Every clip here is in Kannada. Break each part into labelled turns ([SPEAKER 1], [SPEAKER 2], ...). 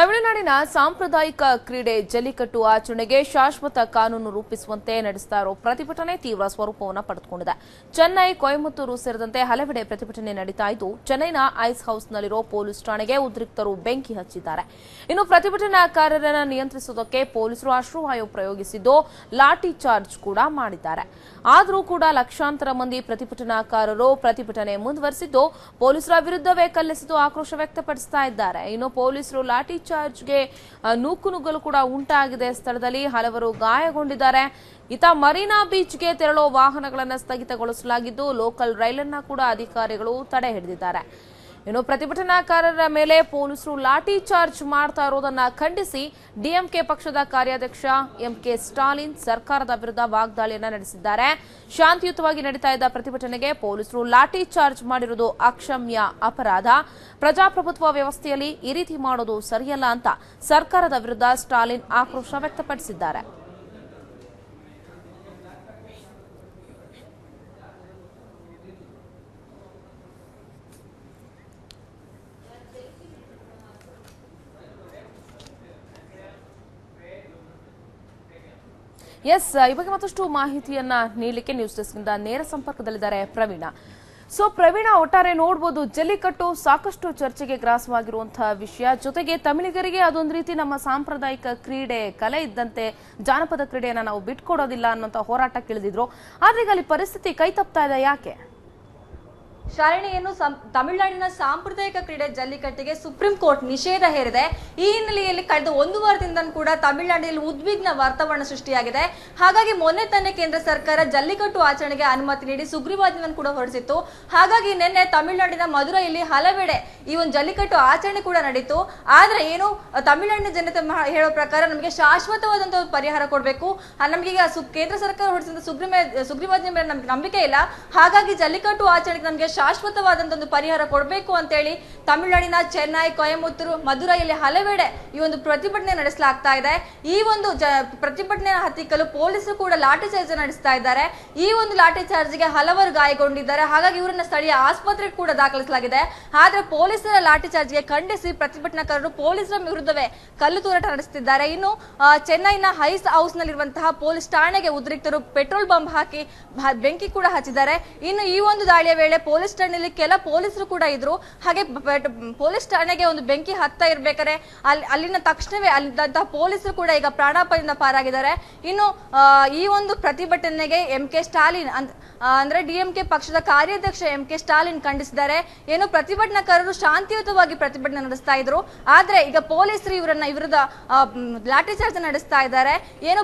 [SPEAKER 1] ತಮಿಳುನಾಡಿನ ಸಾಂಪ್ರದಾಯಿಕ ಕ್ರೀಡೆ ಜಲ್ಲಿಕಟ್ಟು ಆಚರಣೆಗೆ ಶಾಶ್ವತ ಕಾನೂನು ರೂಪಿಸುವಂತೆ ನಡೆಸ್ತಾ ಪ್ರತಿಭಟನೆ ತೀವ್ರ ಸ್ವರೂಪವನ್ನು ಪಡೆದುಕೊಂಡಿದೆ. ಚೆನ್ನೈ, ಕೊಯಮತ್ತೂರು ಸೇರಿದಂತೆ ಹಲವೆಡೆ ಪ್ರತಿಭಟನೆ ನಡೀತಾ ಇದ್ದು, ಚೆನ್ನೈನ ಐಸ್ ಹೌಸ್ನಲ್ಲಿರೋ ಪೊಲೀಸ್ ಠಾಣೆಗೆ ಉದ್ರಿಕ್ತರು ಬೆಂಕಿ ಹಚ್ಚಿದ್ದಾರೆ. ಇನ್ನು ಪ್ರತಿಭಟನಾಕಾರರನ್ನು ನಿಯಂತ್ರಿಸುವುದಕ್ಕೆ ಪೊಲೀಸರು ಅಶ್ರುವಾಯು ಪ್ರಯೋಗಿಸಿದ್ದು, ಲಾಠಿ ಚಾರ್ಜ್ ಕೂಡ ಮಾಡಿದ್ದಾರೆ. ಆದರೂ ಕೂಡ ಲಕ್ಷಾಂತರ ಮಂದಿ ಪ್ರತಿಭಟನಾಕಾರರು ಪ್ರತಿಭಟನೆ ಮುಂದುವರೆಸಿದ್ದು, ಪೊಲೀಸರ ವಿರುದ್ಧವೇ ಕಲ್ಲೆಸೆದು ಆಕ್ರೋಶ ವ್ಯಕ್ತಪಡಿಸ್ತಾ ಇದ್ದಾರೆ. ಇನ್ನು ಪೊಲೀಸರು ಲಾಠಿ ಚಾರ್ಜ್ಗೆ ನೂಕು ನೂಕುನುಗ್ಗಲು ಕೂಡ ಉಂಟಾಗಿದೆ ಸ್ಥಳದಲ್ಲಿ. ಹಲವರು ಗಾಯಗೊಂಡಿದ್ದಾರೆ. ಇತ ಮರೀನಾ ಬೀಚ್ಗೆ ತೆರಳುವ ವಾಹನಗಳನ್ನು ಸ್ಥಗಿತಗೊಳಿಸಲಾಗಿದ್ದು, ಲೋಕಲ್ ರೈಲನ್ನ ಕೂಡ ಅಧಿಕಾರಿಗಳು ತಡೆ ಹಿಡಿದಿದ್ದಾರೆ. ಇನ್ನು ಪ್ರತಿಭಟನಾಕಾರರ ಮೇಲೆ ಪೊಲೀಸರು ಲಾಠಿ ಚಾರ್ಜ್ ಮಾಡ್ತಾ ಇರೋದನ್ನ ಖಂಡಿಸಿ ಡಿಎಂಕೆ ಪಕ್ಷದ ಕಾರ್ಯಾಧ್ಯಕ್ಷ ಎಂಕೆ ಸ್ಟಾಲಿನ್ ಸರ್ಕಾರದ ವಿರುದ್ಧ ವಾಗ್ದಾಳಿಯನ್ನು ನಡೆಸಿದ್ದಾರೆ. ಶಾಂತಿಯುತವಾಗಿ ನಡೀತಾ ಇದ್ದ ಪ್ರತಿಭಟನೆಗೆ ಪೊಲೀಸರು ಲಾಠಿ ಚಾರ್ಜ್ ಮಾಡಿರುವುದು ಅಕ್ಷಮ್ಯ ಅಪರಾಧ. ಪ್ರಜಾಪ್ರಭುತ್ವ ವ್ಯವಸ್ಥೆಯಲ್ಲಿ ಈ ರೀತಿ ಮಾಡೋದು ಸರಿಯಲ್ಲ ಅಂತ ಸರ್ಕಾರದ ವಿರುದ್ಧ ಸ್ಟಾಲಿನ್ ಆಕ್ರೋಶ ವ್ಯಕ್ತಪಡಿಸಿದ್ದಾರೆ. ಎಸ್ ಈ ಬಗ್ಗೆ ಮತ್ತಷ್ಟು ಮಾಹಿತಿಯನ್ನ ನೀಡಲಿಕ್ಕೆ ನ್ಯೂಸ್ ಡೆಸ್ಕ್ನಿಂದ ನೇರ ಸಂಪರ್ಕದಲ್ಲಿದ್ದಾರೆ ಪ್ರವೀಣ. ಸೊ ಪ್ರವೀಣ, ಒಟ್ಟಾರೆ ನೋಡ್ಬೋದು, ಜಲ್ಲಿಕಟ್ಟು ಸಾಕಷ್ಟು ಚರ್ಚೆಗೆ ಗ್ರಾಸವಾಗಿರುವಂತಹ ವಿಷಯ. ಜೊತೆಗೆ ತಮಿಳಿಗರಿಗೆ ಅದೊಂದು ರೀತಿ ನಮ್ಮ ಸಾಂಪ್ರದಾಯಿಕ ಕ್ರೀಡೆ ಕಲೆ ಇದ್ದಂತೆ ಜಾನಪದ ಕ್ರೀಡೆಯನ್ನ ನಾವು ಬಿಟ್ಕೊಡೋದಿಲ್ಲ ಅನ್ನೋಂಥ ಹೋರಾಟ ಕೇಳಿದ್ರು ಆದ್ರೆ ಈಗ ಅಲ್ಲಿ ಪರಿಸ್ಥಿತಿ ಕೈ ತಪ್ತಾ ಇದೆ ಯಾಕೆ?
[SPEAKER 2] ಶಾಲಿನಿಯನ್ನು ಸಂ- ತಮಿಳುನಾಡಿನ ಸಾಂಪ್ರದಾಯಿಕ ಕ್ರೀಡೆ ಜಲ್ಲಿಕಟ್ಟಿಗೆ ಸುಪ್ರೀಂ ಕೋರ್ಟ್ ನಿಷೇಧ ಹೇರಿದೆ. ಈ ಹಿನ್ನೆಲೆಯಲ್ಲಿ ಕಳೆದ ಒಂದು ವಾರದಿಂದ ಕೂಡ ತಮಿಳುನಾಡಿನಲ್ಲಿ ಉದ್ವಿಗ್ನ ವಾತಾವರಣ ಸೃಷ್ಟಿಯಾಗಿದೆ. ಹಾಗಾಗಿ ಮೊನ್ನೆ ತಾನೇ ಕೇಂದ್ರ ಸರ್ಕಾರ ಜಲ್ಲಿಕಟ್ಟು ಆಚರಣೆಗೆ ಅನುಮತಿ ನೀಡಿ ಸುಗ್ರೀವಾಜ್ಞೆಯನ್ನು ಕೂಡ ಹೊರಡಿಸಿತ್ತು. ಹಾಗಾಗಿ ನಿನ್ನೆ ತಮಿಳುನಾಡಿನ ಮಧುರೈಯಲ್ಲಿ ಹಲವೆಡೆ ಈ ಒಂದು ಜಲ್ಲಿಕಟ್ಟು ಆಚರಣೆ ಕೂಡ ನಡೀತು. ಆದ್ರೆ ಏನು, ತಮಿಳುನಾಡಿನ ಜನತೆ ಹೇಳೋ ಪ್ರಕಾರ ನಮಗೆ ಶಾಶ್ವತವಾದಂತಹ ಪರಿಹಾರ ಕೊಡಬೇಕು. ನಮಗೀಗ ಸು, ಕೇಂದ್ರ ಸರ್ಕಾರ ಹೊರಡಿಸಿದ ಸುಗ್ರೀವಾಜ್ಞೆ ಮೇಲೆ ನಮ್ಗೆ ನಂಬಿಕೆ ಇಲ್ಲ. ಹಾಗಾಗಿ ಜಲ್ಲಿಕಟ್ಟು ಆಚರಣೆಗೆ ನಮಗೆ ಶಾಶ್ವತವಾದಂತ ಒಂದು ಪರಿಹಾರ ಕೊಡಬೇಕು ಅಂತೇಳಿ ತಮಿಳುನಾಡಿನ ಚೆನ್ನೈ, ಕೊಯಮತ್ತೂರು, ಮಧುರೈಯಲ್ಲಿ ಹಲವೆಡೆ ಈ ಒಂದು ಪ್ರತಿಭಟನೆ ನಡೆಸಲಾಗ್ತಾ ಇದೆ. ಈ ಒಂದು ಜ ಪ್ರತಿಭಟನೆ ಹತ್ತಿಕ್ಕಲು ಪೊಲೀಸರು ಕೂಡ ಲಾಠಿ ಚಾರ್ಜ್ ನಡೆಸ್ತಾ ಇದ್ದಾರೆ. ಈ ಒಂದು ಲಾಠಿ ಚಾರ್ಜ್ಗೆ ಹಲವರು ಗಾಯಗೊಂಡಿದ್ದಾರೆ. ಹಾಗಾಗಿ ಇವರನ್ನ ಸ್ಥಳೀಯ ಆಸ್ಪತ್ರೆಗೆ ಕೂಡ ದಾಖಲಿಸಲಾಗಿದೆ. ಆದ್ರೆ ಪೊಲೀಸರ ಲಾಠಿ ಚಾರ್ಜ್ಗೆ ಖಂಡಿಸಿ ಪ್ರತಿಭಟನಾಕಾರರು ಪೊಲೀಸರ ವಿರುದ್ಧವೇ ಕಲ್ಲು ತೂರಾಟ ನಡೆಸುತ್ತಿದ್ದಾರೆ ಇನ್ನು ಚೆನ್ನೈನ ಹೈಸ್ ಹೌಸ್ ನಲ್ಲಿರುವಂತಹ ಪೊಲೀಸ್ ಠಾಣೆಗೆ ಉದ್ರಿಕ್ತರು ಪೆಟ್ರೋಲ್ ಬಾಂಬ್ ಹಾಕಿ ಬೆಂಕಿ ಕೂಡ ಹಚ್ಚಿದ್ದಾರೆ. ಇನ್ನು ಈ ಒಂದು ದಾಳಿಯ ವೇಳೆ ಪೊಲೀಸ್ ಠಾಣೆಯಲ್ಲಿ ಕೆಲ ಪೊಲೀಸರು ಕೂಡ ಇದ್ರು. ಹಾಗೆ ಪೊಲೀಸ್ ಠಾಣೆಗೆ ಒಂದು ಬೆಂಕಿ ಹತ್ತಾ ಇರ್ಬೇಕಾದ್ರೆ ಅಲ್ಲಿ ಅಲ್ಲಿನ ತಕ್ಷಣವೇ ಅಲ್ಲಿದ್ದಂತಹ ಪೊಲೀಸರು ಕೂಡ ಈಗ ಪ್ರಾಣಾಪಾಯದಿಂದ ಪಾರಾಗಿದ್ದಾರೆ. ಇನ್ನು ಈ ಒಂದು ಪ್ರತಿಭಟನೆಗೆ ಎಂ ಕೆ ಸ್ಟಾಲಿನ್ ಅಂದ್ರೆ ಡಿಎಂಕೆ ಪಕ್ಷದ ಕಾರ್ಯಾಧ್ಯಕ್ಷ ಎಂ ಕೆ ಸ್ಟಾಲಿನ್ ಖಂಡಿಸಿದ್ದಾರೆ. ಏನು ಪ್ರತಿಭಟನಾಕಾರರು ಶಾಂತಿಯುತವಾಗಿ ಪ್ರತಿಭಟನೆ ನಡೆಸ್ತಾ ಇದ್ರು. ಆದ್ರೆ ಈಗ ಪೊಲೀಸರು ಇವರನ್ನ ಇವರದ ಲಾಠಿ ಚಾರ್ಜ್ ನಡೆಸ್ತಾ ಇದ್ದಾರೆ. ಏನು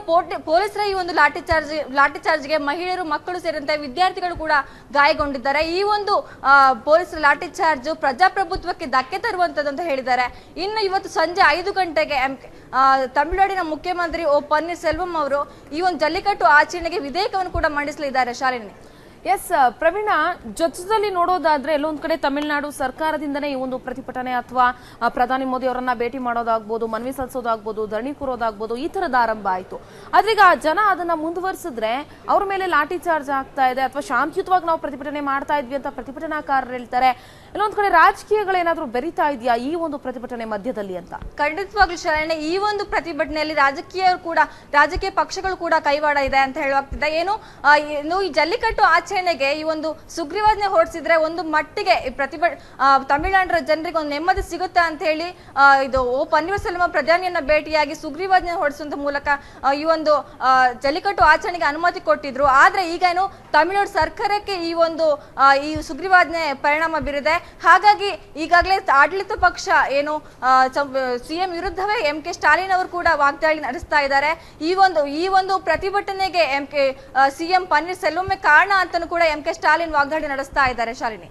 [SPEAKER 2] ಪೊಲೀಸರ ಈ ಒಂದು ಲಾಠಿ ಚಾರ್ಜ್, ಲಾಠಿ ಚಾರ್ಜ್ಗೆ ಮಹಿಳೆಯರು, ಮಕ್ಕಳು ಸೇರಿದಂತೆ ವಿದ್ಯಾರ್ಥಿಗಳು ಕೂಡ ಗಾಯಗೊಂಡಿದ್ದಾರೆ. ಈ ಒಂದು ಪೊಲೀಸರ ಲಾಠಿ ಚಾರ್ಜ್ ಪ್ರಜಾಪ್ರಭುತ್ವಕ್ಕೆ ಧಕ್ಕೆ ತರುವಂತದ್ದು ಅಂತ ಹೇಳಿದ್ದಾರೆ. ಇನ್ನು ಇವತ್ತು ಸಂಜೆ ಐದು ಗಂಟೆಗೆ ತಮಿಳುನಾಡಿನ ಮುಖ್ಯಮಂತ್ರಿ ಓ ಪನ್ನೀರ್ ಸೆಲ್ವಂ ಅವರು ಈ ಒಂದು ಜಲ್ಲಿಕಟ್ಟು ಆಚರಣೆಗೆ ವಿಧೇಯಕವನ್ನು ಕೂಡ ಮಂಡಿಸಲಿದ್ದಾರೆ ಶಾಲಿನಿ
[SPEAKER 1] ಎಸ್ ಪ್ರವೀಣ ಜೊತೆದಲ್ಲಿ ನೋಡೋದಾದ್ರೆ ಎಲ್ಲೊಂದ್ ಕಡೆ ತಮಿಳುನಾಡು ಸರ್ಕಾರದಿಂದನೇ ಈ ಒಂದು ಪ್ರತಿಭಟನೆ ಅಥವಾ ಪ್ರಧಾನಿ ಮೋದಿ ಅವರನ್ನ ಭೇಟಿ ಮಾಡೋದಾಗ್ಬೋದು, ಮನವಿ ಸಲ್ಲಿಸೋದಾಗ್ಬೋದು, ಧರಣಿ ಕೂರೋದಾಗ್ಬೋದು, ಈ ತರದ ಆರಂಭ ಆಯ್ತು. ಆದ್ರೆ ಜನ ಅದನ್ನ ಮುಂದುವರಿಸಿದ್ರೆ ಅವ್ರ ಮೇಲೆ ಲಾಠಿ ಚಾರ್ಜ್ ಆಗ್ತಾ ಇದೆ ಅಥವಾ ಶಾಂತಿಯುತವಾಗಿ ನಾವು ಪ್ರತಿಭಟನೆ ಮಾಡ್ತಾ ಇದ್ವಿ ಅಂತ ಪ್ರತಿಭಟನಾಕಾರರು ಹೇಳ್ತಾರೆ. ಎಲ್ಲೊಂದ್ ಕಡೆ ರಾಜಕೀಯಗಳೇನಾದ್ರೂ ಬೆರಿತಾ ಇದೆಯಾ ಈ ಒಂದು ಪ್ರತಿಭಟನೆ ಮಧ್ಯದಲ್ಲಿ ಅಂತ?
[SPEAKER 2] ಖಂಡಿತವಾಗ್ಲೂ ಶರಣೆ, ಈ ಒಂದು ಪ್ರತಿಭಟನೆಯಲ್ಲಿ ರಾಜಕೀಯ ಕೂಡ, ರಾಜಕೀಯ ಪಕ್ಷಗಳು ಕೂಡ ಕೈವಾಡ ಇದೆ ಅಂತ ಹೇಳುವಾಗ್ತಿದೆ ಏನು ಏನು ಈ ಜಲ್ಲಿಕಟ್ಟು ಆಚರಣೆಗೆ ಈ ಒಂದು ಸುಗ್ರೀವಾಜ್ಞೆ ಹೊರಡಿಸಿದ್ರೆ ಒಂದು ಮಟ್ಟಿಗೆ ಆ, ತಮಿಳುನಾಡಿನ ಜನರಿಗೆ ಒಂದು ನೆಮ್ಮದಿ ಸಿಗುತ್ತೆ ಅಂತ ಹೇಳಿ ಇದು ಓ ಪನ್ನೀರ್ಸೆಲ್ವಂ ಪ್ರಧಾನಿಯನ್ನ ಭೇಟಿಯಾಗಿ ಸುಗ್ರೀವಾಜ್ಞೆ ಹೊರಡಿಸುವಂತ ಮೂಲಕ ಈ ಒಂದು ಜಲ್ಲಿಕಟ್ಟು ಆಚರಣೆಗೆ ಅನುಮತಿ ಕೊಟ್ಟಿದ್ರು. ಆದ್ರೆ ಈಗ ಏನು ತಮಿಳುನಾಡು ಸರ್ಕಾರಕ್ಕೆ ಈ ಒಂದು ಈ ಸುಗ್ರೀವಾಜ್ಞೆ ಪರಿಣಾಮ ಬೀರಿದೆ. ಹಾಗಾಗಿ ಈಗಾಗಲೇ ಆಡಳಿತ ಪಕ್ಷ ಏನು ಸಿಎಂ ವಿರುದ್ಧವೇ ಎಂ ಕೆ ಸ್ಟಾಲಿನ್ ಅವರು ಕೂಡ ವಾಗ್ದಾಳಿ ನಡೆಸ್ತಾ ಇದ್ದಾರೆ. ಈ ಒಂದು ಈ ಒಂದು ಪ್ರತಿಭಟನೆಗೆ ಎಂ ಕೆ ಸಿಎಂ ಪನ್ನೀರ್ ಕಾರಣ ಕಾರಣ ಅಂತಲೂ ಕೂಡ ಎಂ ಕೆ ಸ್ಟಾಲಿನ್ ವಾಗ್ದಾಳಿ ನಡೆಸ್ತಾ ಇದ್ದಾರೆ ಶಾಲಿನಿ.